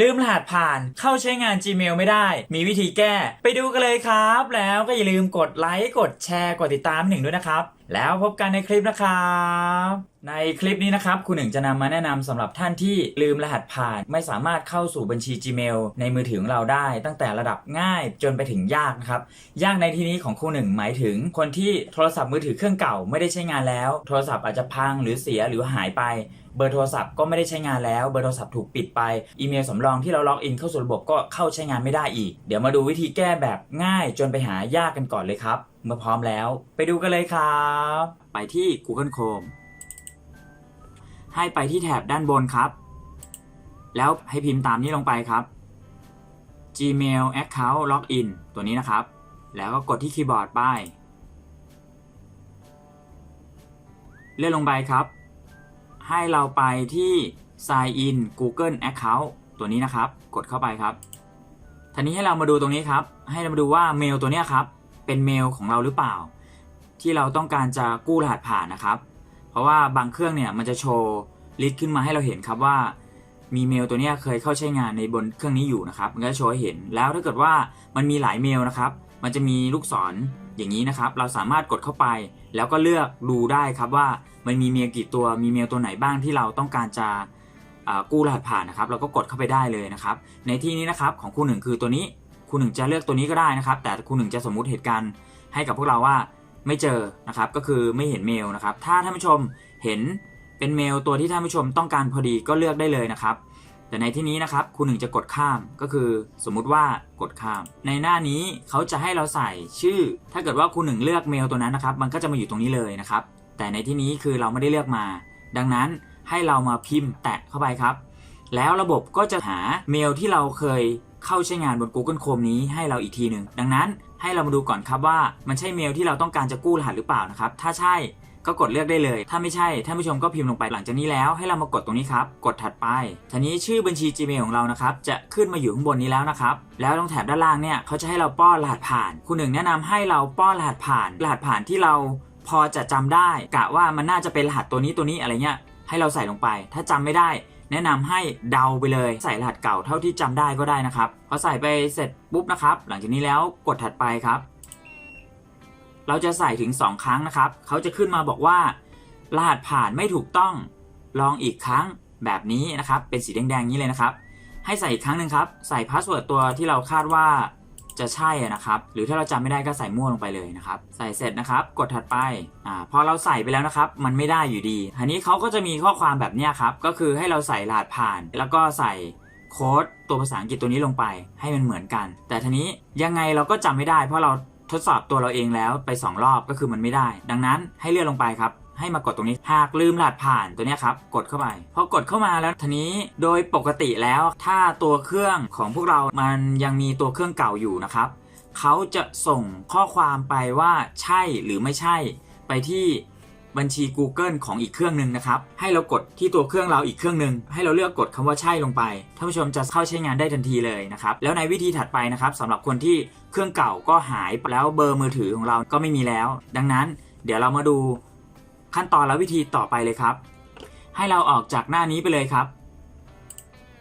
ลืมรหัสผ่านเข้าใช้งาน Gmail ไม่ได้ มีวิธีแก้ ไปดูกันเลยครับ แล้วก็อย่าลืมกดไลค์ กดแชร์ กดติดตามหนึ่งด้วยนะครับ แล้วพบกันในคลิปนะครับ ในคลิปนี้นะครับคุณหนึ่งจะนำมาแนะนำสำหรับท่านที่ลืมรหัสผ่าน ไม่สามารถเข้าสู่บัญชี Gmail ในมือถือของเราได้ ตั้งแต่ระดับง่ายจนไปถึงยากนะครับ ยากในที่นี้ของครูหนึ่งหมายถึง คนที่โทรศัพท์มือถือเครื่องเก่าไม่ได้ใช้งานแล้ว โทรศัพท์อาจจะพังหรือเสียหรือหายไปเบอร์โทรศัพท์ก็ไม่ได้ใช้งานแล้ว เบอร์โทรศัพท์ถูกปิดไป อีเมลสำรองที่เราล็อกอินเข้าสู่ระบบก็เข้าใช้งานไม่ได้อีก เดี๋ยวมาดูวิธีแก้แบบง่ายจนไปหายากกันก่อนเลยครับ เมื่อพร้อมแล้ว ไปดูกันเลยครับ ไปที่ Google Chrome ให้ไปที่แถบด้านบนครับ แล้วให้พิมพ์ตามนี้ลงไปครับ Gmail Account Login ตัวนี้นะครับ แล้วก็กดที่คีย์บอร์ดป้ายเลื่อนลงไปครับ ให้เราไปที่ Sign in Google Account ตัวนี้นะครับ กดเข้าไปครับทีนี้ให้เรามาดูตรงนี้ครับ ให้เรามาดูว่าเมลตัวนี้ครับ เป็นเมลของเราหรือเปล่า ที่เราต้องการจะกู้รหัสผ่านนะครับ เพราะว่าบางเครื่องเนี่ยมันจะโชว์ลิสต์ขึ้นมาให้เราเห็นครับว่ามีเมลตัวเนี้ยเคยเข้าใช้งานในบนเครื่องนี้อยู่นะครับมันก็จะโชว์ให้เห็นแล้วถ้าเกิดว่ามันมีหลายเมลนะครับ มันจะมีลูกศรอย่างนี้นะครับ เราสามารถกดเข้าไป แล้วก็เลือกดูได้ครับว่ามันมีเมลกี่ตัวมีเมลตัวไหนบ้างที่เราต้องการจะกู้รหัสผ่านนะครับ เราก็กดเข้าไปได้เลยนะครับ ในที่นี้นะครับของครูหนึ่งคือตัวนี้ครูหนึ่งจะเลือกตัวนี้ก็ได้นะครับ แต่ครูหนึ่งจะสมมุติเหตุการณ์ให้กับพวกเราว่า ไม่เจอนะครับก็คือไม่เห็นเมลนะครับ ถ้าท่านผู้ชมเห็นเป็นเมลตัวที่ท่านผู้ชมต้องการพอดีก็เลือกได้เลยนะครับ แต่ในที่นี้นะครับครูหนึ่งจะกดข้ามก็คือสมมุติว่ากดข้าม ในหน้านี้เขาจะให้เราใส่ชื่อ ถ้าเกิดว่าครูหนึ่งเลือกเมลตัวนั้นนะครับ มันก็จะมาอยู่ตรงนี้เลยนะครับ แต่ในที่นี้คือเราไม่ได้เลือกมา ดังนั้นให้เรามาพิมพ์แตะเข้าไปครับ แล้วระบบก็จะหาเมลที่เราเคยเข้าใช้งานบน Google Chrome นี้ให้เราอีกทีหนึ่งดังนั้น ให้เรามาดูก่อนครับว่ามันใช่เมลที่เราต้องการจะกู้รหัสหรือเปล่านะครับ ถ้าใช่ก็กดเลือกได้เลย ถ้าไม่ใช่ท่านผู้ชมก็พิมพ์ลงไปหลังจากนี้แล้วให้เรามากดตรงนี้ครับ กดถัดไป ทีนี้ชื่อบัญชี Gmail ของเรานะครับ จะขึ้นมาอยู่ข้างบนนี้แล้วนะครับ แล้วตรงแถบด้านล่างเนี่ยเขาจะให้เราป้อนรหัสผ่าน คุณหนึ่งแนะนำให้เราป้อนรหัสผ่าน รหัสผ่านที่เราพอจะจำได้ กะว่ามันน่าจะเป็นรหัสตัวนี้ตัวนี้อะไรเงี้ย ให้เราใส่ลงไป ถ้าจำไม่ได้ แนะนำให้เดาไปเลยใส่รหัสเก่าเท่าที่จำได้ก็ได้นะครับพอใส่ไปเสร็จปุ๊บนะครับ หลังจากนี้แล้วกดถัดไปครับ เราจะใส่ถึง 2 ครั้งนะครับเขาจะขึ้นมาบอกว่า รหัสผ่านไม่ถูกต้องลองอีกครั้งแบบนี้นะครับ เป็นสีแดงๆนี้เลยนะครับ ให้ใส่อีกครั้งหนึ่งครับ ใส่พาสเวิร์ดตัวที่เราคาดว่า จะใช่อะนะครับ หรือถ้าเราจำไม่ได้ก็ใส่มั่วลงไปเลยนะครับ ใส่เสร็จนะครับ กดถัดไปอ่าพอเราใส่ไปแล้วนะครับ มันไม่ได้อยู่ดีทีนี้เขาก็จะมีข้อความแบบนี้ครับก็คือให้เราใส่รหัสผ่าน แล้วก็ใส่โค้ดตัวภาษาอังกฤษตัวนี้ลงไปให้มันเหมือนกัน แต่ทีนี้ยังไงเราก็จำไม่ได้ เพราะเราทดสอบตัวเราเองแล้วไป 2 รอบก็คือมันไม่ได้ ดังนั้นให้เลื่อนลงไปครับ ให้มากดตรงนี้ หากลืมรหัสผ่านตัวนี้ครับ กดเข้าไป พอกดเข้ามาแล้วทีนี้โดยปกติแล้วถ้าตัวเครื่องของพวกเรามันยังมีตัวเครื่องเก่าอยู่นะครับเขาจะส่งข้อความไปว่าใช่หรือไม่ใช่ ไปที่บัญชี Google ของอีกเครื่องหนึ่งนะครับ ให้เรากดที่ตัวเครื่องเราอีกเครื่องหนึ่งให้เราเลือกกดคำว่าใช่ลงไปท่านผู้ชมจะเข้าใช้งานได้ทันทีเลยนะครับ แล้วในวิธีถัดไปนะครับสำหรับคนที่เครื่องเก่าก็หายไปแล้วเบอร์มือถือของเราก็ไม่มีแล้ว ดังนั้นเดี๋ยวเรามาดู ขั้นตอนและวิธีต่อไปเลยครับ ให้เราออกจากหน้านี้ไปเลยครับ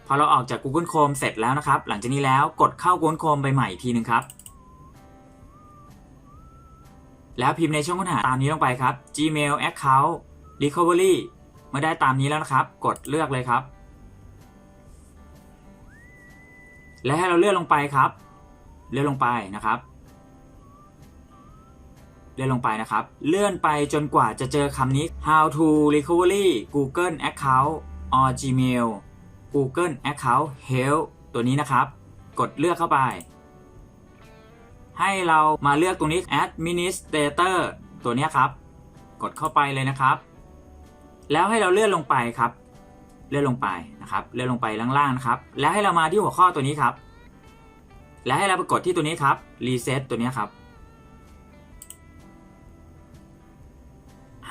พอเราออกจาก Google Chrome เสร็จแล้วนะครับ หลังจากนี้แล้วกดเข้า Google Chrome ไปใหม่อีกทีหนึ่งครับ แล้วพิมพ์ในช่องค้นหาตามนี้ลงไปครับ Gmail Account Recovery เมื่อได้ตามนี้แล้วนะครับ กดเลือกเลยครับ และให้เราเลื่อนลงไปครับ เลื่อนลงไปนะครับ เลื่อนลงไปนะครับ เลื่อนไปจนกว่าจะเจอคำนี้ How to recovery Google Account or Gmail Google Account Help ตัวนี้นะครับ กดเลือกเข้าไป ให้เรามาเลือกตรงนี้ Administrator ตัวนี้ครับ กดเข้าไปเลยนะครับ แล้วให้เราเลื่อนลงไปครับ เลื่อนลงไปนะครับ เลื่อนลงไปล่างๆนะครับ แล้วให้เรามาที่หัวข้อตัวนี้ครับ แล้วให้เราไปกดที่ตัวนี้ครับ Reset ตัวนี้ครับ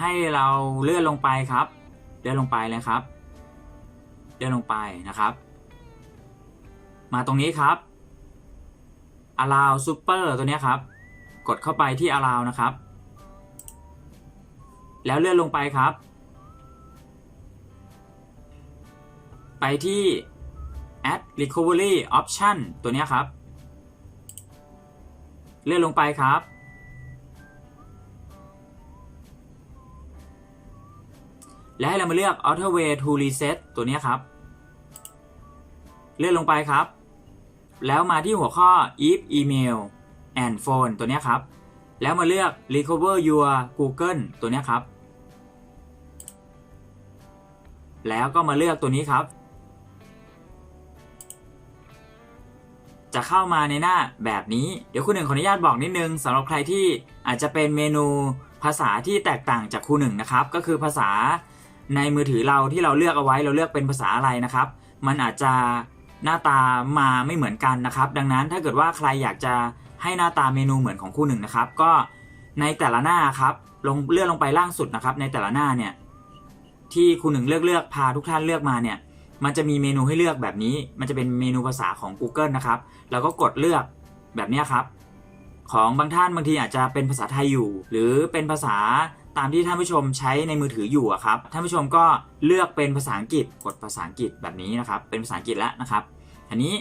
ให้เราเลื่อนลงไปครับ เลื่อนลงไปเลยครับ เลื่อนลงไปนะครับ มาตรงนี้ครับ allow super ตัวนี้ครับ กดเข้าไปที่ allow นะครับ แล้วเลื่อนลงไปครับ ไปที่ add recovery option ตัวนี้ครับ เลื่อนลงไปครับ และให้เรามาเลือก auto way to reset ตัวนี้ครับ เลื่อนลงไปครับ แล้วมาที่หัวข้อ if email and phone ตัวนี้ครับ แล้วมาเลือก recover your google ตัวนี้ครับ แล้วก็มาเลือกตัวนี้ครับ จะเข้ามาในหน้าแบบนี้ เดี๋ยวคุณหนึ่งขออนุญาตบอกนิดนึงสำหรับใครที่อาจจะเป็นเมนูภาษาที่แตกต่างจากครูหนึ่งนะครับ ก็คือภาษา ในมือถือเราที่เราเลือกเอาไว้เราเลือกเป็นภาษาอะไรนะครับ มันอาจจะหน้าตามาไม่เหมือนกันนะครับ ดังนั้นถ้าเกิดว่าใครอยากจะให้หน้าตาเมนูเหมือนของครูหนึ่งนะครับ ก็ในแต่ละหน้าครับลงเลื่อนลงไปล่างสุดนะครับ ในแต่ละหน้าเนี่ยที่คุณหนึ่งเลือกเลือกพาทุกท่านเลือกมาเนี่ย มันจะมีเมนูให้เลือกแบบนี้ มันจะเป็นเมนูภาษาของ Google นะครับ แล้วก็กดเลือกแบบนี้ครับ ของบางท่านบางทีอาจจะเป็นภาษาไทยอยู่ หรือเป็นภาษา ตามที่ท่านผู้ชมใช้ในมือถืออยู่อะครับท่านผู้ชมก็เลือกเป็นภาษาอังกฤษกดภาษาอังกฤษแบบนี้นะครับเป็นภาษาอังกฤษแล้วนะครับ อันนี้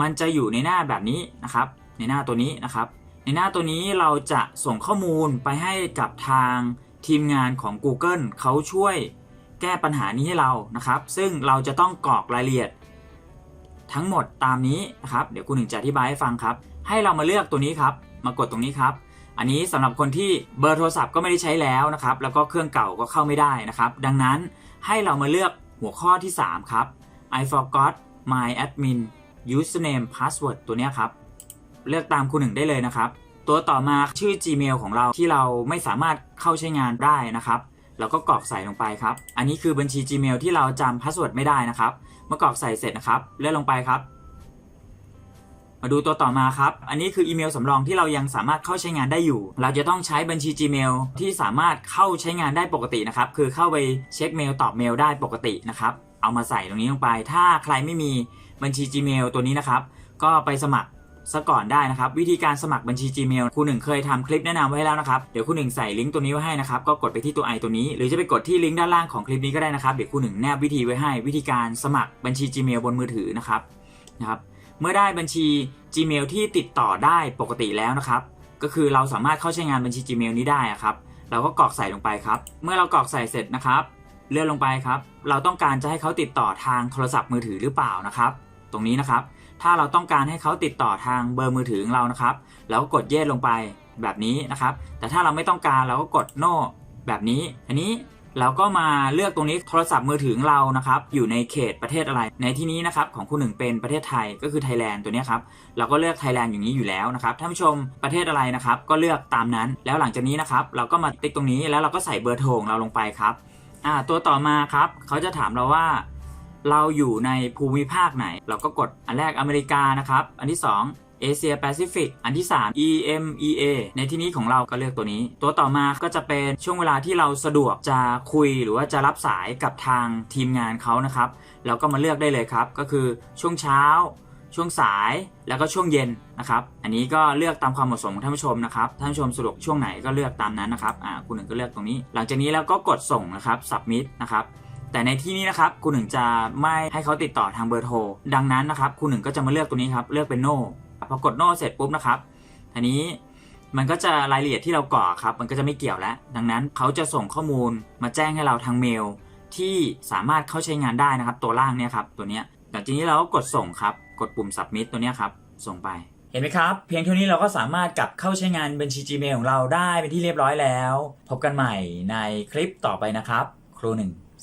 มันจะอยู่ในหน้าแบบนี้นะครับ ในหน้าตัวนี้นะครับ ในหน้าตัวนี้เราจะส่งข้อมูลไปให้กับทางทีมงานของ Google เขาช่วยแก้ปัญหานี้ให้เรานะครับ ซึ่งเราจะต้องกรอกรายละเอียด ทั้งหมดตามนี้นะครับ เดี๋ยวคุณหนึ่งจะอธิบายให้ฟังครับ ให้เรามาเลือกตัวนี้ครับ มากดตรงนี้ครับ อันนี้สำหรับคนที่เบอร์โทรศัพท์ก็ไม่ได้ใช้แล้วนะครับแล้วก็เครื่องเก่าก็เข้าไม่ได้นะครับ ดังนั้นให้เรามาเลือกหัวข้อที่ 3 ครับ I forgot my admin username password ตัวนี้ครับ เลือกตามคุณหนึ่งได้เลยนะครับ ตัวต่อมาชื่อ Gmail ของเราที่เราไม่สามารถเข้าใช้งานได้นะครับเราก็กรอกใส่ลงไปครับ อันนี้คือบัญชี Gmail ที่เราจำพาสเวิร์ดไม่ได้นะครับ เมื่อกรอกใส่เสร็จนะครับ เลื่อนลงไปครับ มาดูตัวต่อมาครับ อันนี้คืออีเมลสำรองที่เรายังสามารถเข้าใช้งานได้อยู่ เราจะต้องใช้บัญชี Gmail ที่สามารถเข้าใช้งานได้ปกตินะครับ คือเข้าไปเช็คเมลตอบเมลได้ปกตินะครับ เอามาใส่ตรงนี้ลงไป ถ้าใครไม่มีบัญชี Gmail ตัวนี้นะครับ ก็ไปสมัครซะก่อนได้นะครับ วิธีการสมัครบัญชี Gmail ครูหนึ่งเคยทำคลิปแนะนำไว้ให้แล้วนะครับ เดี๋ยวครูหนึ่งใส่ลิงก์ตัวนี้ไว้ให้นะครับ ก็กดไปที่ตัว i ตัวนี้ หรือจะไปกดที่ลิงก์ด้านล่างของคลิปนี้ก็ได้นะครับ เดี๋ยวครูหนึ่งแนบวิธีไว้ให้ วิธีการสมัครบัญชี Gmail บนมือถือนะครับนะครับ มื่อได้บัญชี Gmail ที่ติดต่อได้ปกติแล้วนะครับ ก็คือเราสามารถเข้าใช้งานบัญชี Gmail นี้ได้ครับ เราก็กรอกใส่ลงไปครับ เมื่อเรากรอกใส่เสร็จนะครับ เลื่อนลงไปครับ เราต้องการจะให้เขาติดต่อทางโทรศัพท์มือถือหรือเปล่านะครับ ตรงนี้นะครับ ถ้าเราต้องการให้เขาติดต่อทางเบอร์มือถือของเรานะครับแล้วก็กดเยสลงไปแบบนี้นะครับ แต่ถ้าเราไม่ต้องการเราก็กดโนแบบนี้ อันนี้ เราก็มาเลือกตรงนี้โทรศัพท์มือถือเรานะครับอยู่ในเขตประเทศอะไร ในที่นี้นะครับของคุณหนึ่งเป็นประเทศไทยก็คือไทยแลนด์ตัวนี้ครับเราก็เลือกไทยแลนด์อย่างนี้อยู่แล้วนะครับท่านผู้ชมประเทศอะไรนะครับก็เลือกตามนั้น แล้วหลังจากนี้นะครับเราก็มาติ๊กตรงนี้แล้วเราก็ใส่เบอร์โทรของเราลงไปครับอ่าตัวต่อมาครับเขาจะถามเราว่าเราอยู่ในภูมิภาคไหน เราก็กดอันแรกอเมริกานะครับ อันที่ 2 เอเชียแปซิฟิกอันที่ 3 EMEA ในที่นี้ของเราก็เลือกตัวนี้ ตัวต่อมาก็จะเป็นช่วงเวลาที่เราสะดวกจะคุยหรือว่าจะรับสายกับทางทีมงานเขานะครับเราก็มาเลือกได้เลยครับ ก็คือช่วงเช้า ช่วงสายแล้วก็ช่วงเย็นนะครับ อันนี้ก็เลือกตามความเหมาะสมของท่านผู้ชมนะครับ ท่านผู้ชมสะดวกช่วงไหนก็เลือกตามนั้นนะครับอ่าคุณหนึ่งก็เลือกตรงนี้ หลังจากนี้แล้วก็กดส่งนะครับ submit นะครับแต่ในที่นี้นะครับคุณหนึ่งจะไม่ให้เขาติดต่อทางเบอร์โทรดังนั้นนะครับคุณหนึ่งก็จะมาเลือกตัวนี้ครับเลือกเป็น no พอกด no เสร็จปุ๊บนะครับอันนี้มันก็จะรายละเอียดที่เรากรอกครับ มันก็จะไม่เกี่ยวแล้ว ดังนั้นเขาจะส่งข้อมูลมาแจ้งให้เราทางเมล ที่สามารถเข้าใช้งานได้นะครับ ตัวล่างเนี่ยครับตัวเนี้ยหลังจากนี้เราก็กดส่งครับ กดปุ่ม submit ตัวเนี้ยครับ ส่งไป เห็นไหมครับ เพียงเท่านี้เราก็สามารถกลับเข้าใช้งานบัญชี Gmail ของเราได้เป็นที่เรียบร้อยแล้ว พบกันใหม่ในคลิปต่อไปนะครับ ครูหนึ่ง